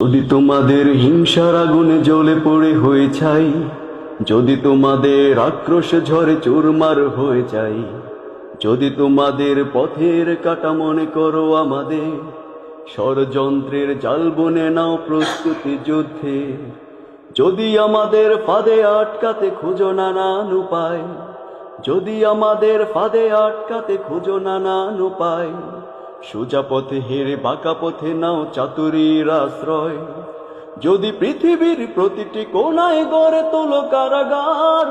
যদি তোমাদের হিংসার আগুনে জ্বলে পড়ে হয়ে ছাই যদি তোমাদের আক্রোশ ঝরে চুরমার হয়ে যায় যদি তোমাদের পথের কাটা মনে করো আমাদের, ষড়যন্ত্রের জাল বনে নাও প্রস্তুতি যুদ্ধে, যদি আমাদের ফাঁদে আটকাতে খুঁজো নানান উপায়, যদি আমাদের ফাঁদে আটকাতে খুঁজো নানান উপায় সোজা পথে হেরে বাঁকা পথে নাও চাতুরীর আশ্রয়। যদি পৃথিবীর প্রতিটি কোনায় গড়ে তোলো কারাগার,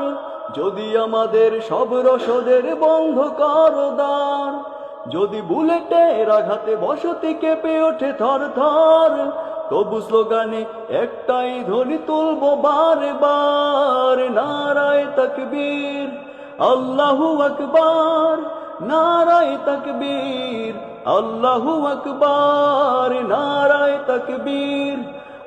যদি আমাদের সব রসদের বন্ধ করো দ্বার যদি বুলেটের আঘাতে বসতি কেঁপে ওঠে থর থর তবু স্লোগানে একটাই ধ্বনি তুলবো বারে বার নারায় তকবীর, আল্লাহু আকবার। নারায় তকবীর, আল্লাহু আকবার, নারায় তকবীর,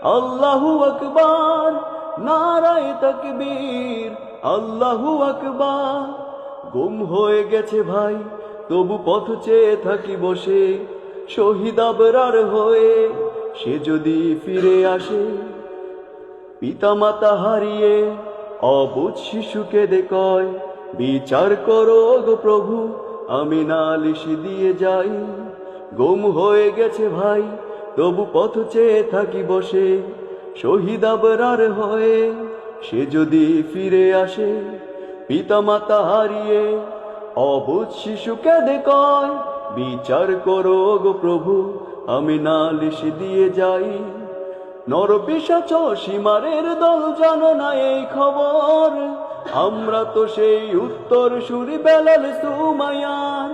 আল্লাহু আকবার, নারায় তকবীর, আল্লাহু আকবার। গুম হয়ে গেছে ভাই, তবু পথ চেয়ে থাকি বসে, শহীদ আবরার হয়ে সে যদি ফিরে আসে, পিতামাতা হারিয়ে অবুধ শিশুকে দেখয়, বিচার করো গো প্রভু আমি নালিশ দিয়ে যাই। গুম হয়ে গেছে ভাই, তবু পথ চেয়ে থাকি বসে। শহীদ আবরার হয়ে সে যদি ফিরে আসে, পিতামাতা হারিয়ে অবুধ শিশুকে কয়, বিচার করো গো প্রভু, আমি নালিশ দিয়ে যাই। নরপিসাচ সীমারের দল জানো না এই খবর আমরা তো সেই উত্তর সুরি বেলাল সুমায়ার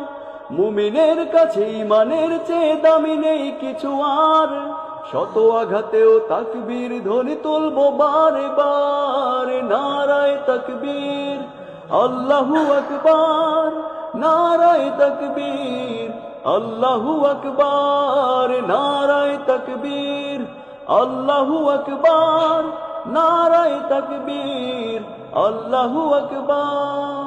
মুমিনের কাছে ইমানের চেয়ে দামি নেই কিছু আর। শত আঘাতেও তাকবীর ধ্বনি তুলবো বারে বারে নারায় তাকবীর, আল্লাহু আকবার। নারায় তাকবীর, আল্লাহু আকবার। নারায় তাকবীর, আল্লাহু আকবার। নারায় তকবীর আল্লাহু আকবার।